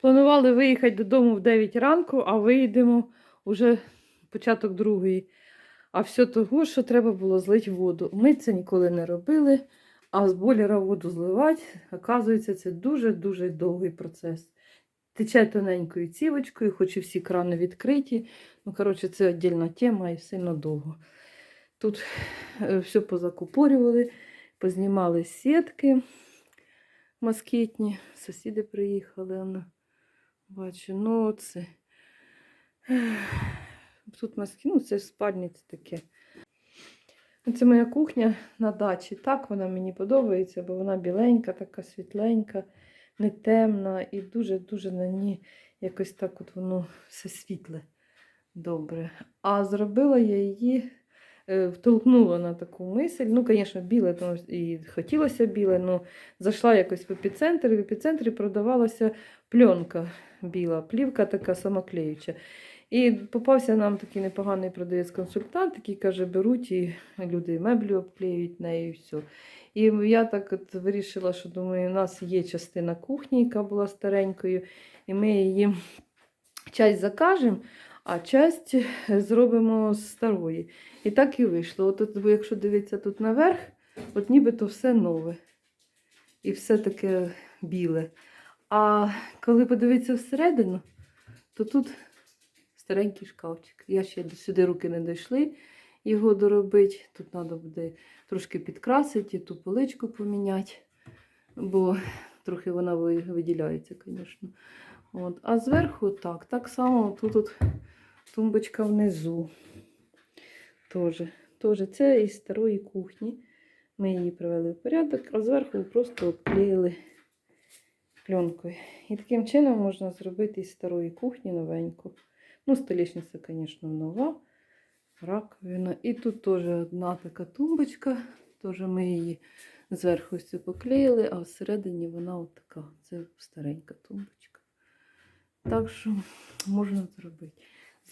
Планували виїхати додому в 9 ранку, а виїдемо вже початок другої. А все того, що треба було злити воду. Ми це ніколи не робили, а з бойлера воду зливати, оказується, це дуже-дуже довгий процес. Тече тоненькою цівочкою, хоч і всі крани відкриті. Ну, коротше, це віддільна тема і сильно довго. Тут е, все позакупорювали, познімали сітки москітні. Сусіди приїхали. Бачу, ну це. Тут маски, ну це спальні це таке. Це моя кухня на дачі. Так вона мені подобається, бо вона біленька, така світленька, не темна і дуже-дуже на ній якось так от воно все світле. Добре. А зробила я її, е, втолкнула на таку мисль. Ну, звісно, біле, тому і хотілося біле, але зайшла якось в епіцентр, і в епіцентрі продавалася пленка біла, плівка така самоклеюча. І попався нам такий непоганий продавець-консультант, який каже, беруть і люди меблі обклеюють нею і все. І я так от вирішила, що думаю, у нас є частина кухні, яка була старенькою, і ми її часть закажемо, а часть зробимо з старої. І так і вийшло. От, от якщо дивитися тут наверх, от нібито все нове. І все таке біле. А коли подивитися всередину, то тут старенький шкафчик. Я ще сюди руки не дійшли його доробити. Тут треба буде трошки підкрасити, ту поличку поміняти, бо трохи вона виділяється, звісно. От. А зверху так, так само тут от тумбочка внизу. Тоже. Тоже це із старої кухні. Ми її привели в порядок, а зверху просто обклеїли пленкою. І таким чином можна зробити із старої кухні новеньку. Ну, столішниця, звісно, нова. Раковина. І тут теж одна така тумбочка. Теж ми її зверху поклеїли, а всередині вона от така. Це старенька тумбочка. Так що можна зробити.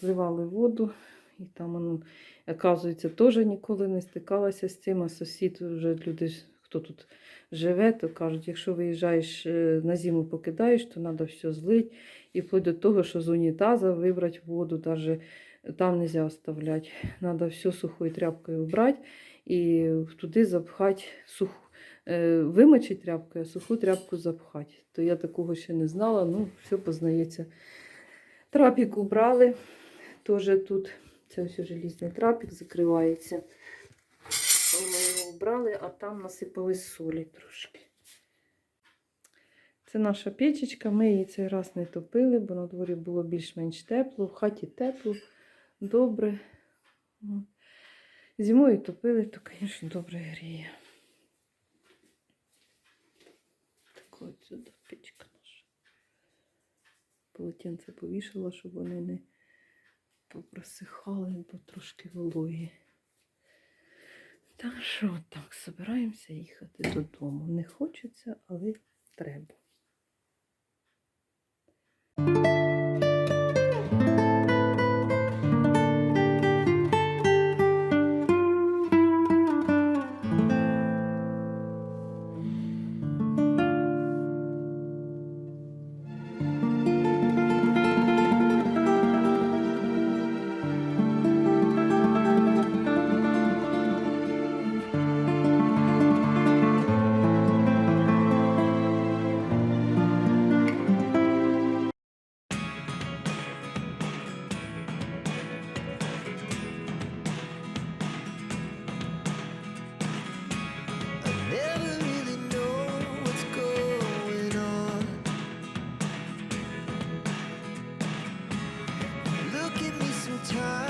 Зливали воду, і там воно, оказується, теж ніколи не стикалася з цим, а сусід вже люди, хто тут живе, то кажуть, якщо виїжджаєш е, на зиму покидаєш, то треба все злити. І вплоть до того, що з унітаза вибрати воду, навіть там не можна оставляти. Треба все сухою тряпкою вбрати і туди запхати суху. Е, Вимочити тряпкою, а суху тряпку запхати. То я такого ще не знала, ну, все познається. Трапік убрали. Теж тут це ось желізний трапік закривається. Ми його вбрали, а там насипали солі трошки. Це наша печечка. Ми її цей раз не топили, бо на дворі було більш-менш тепло, в хаті тепло, добре. Зимою топили, то, звісно, добре гріє. Ось сюди печка наша. Полотенце повішала, щоб вони не попросихали, бо трошки вологі. Так що так, збираємося їхати додому. Не хочеться, але треба. time.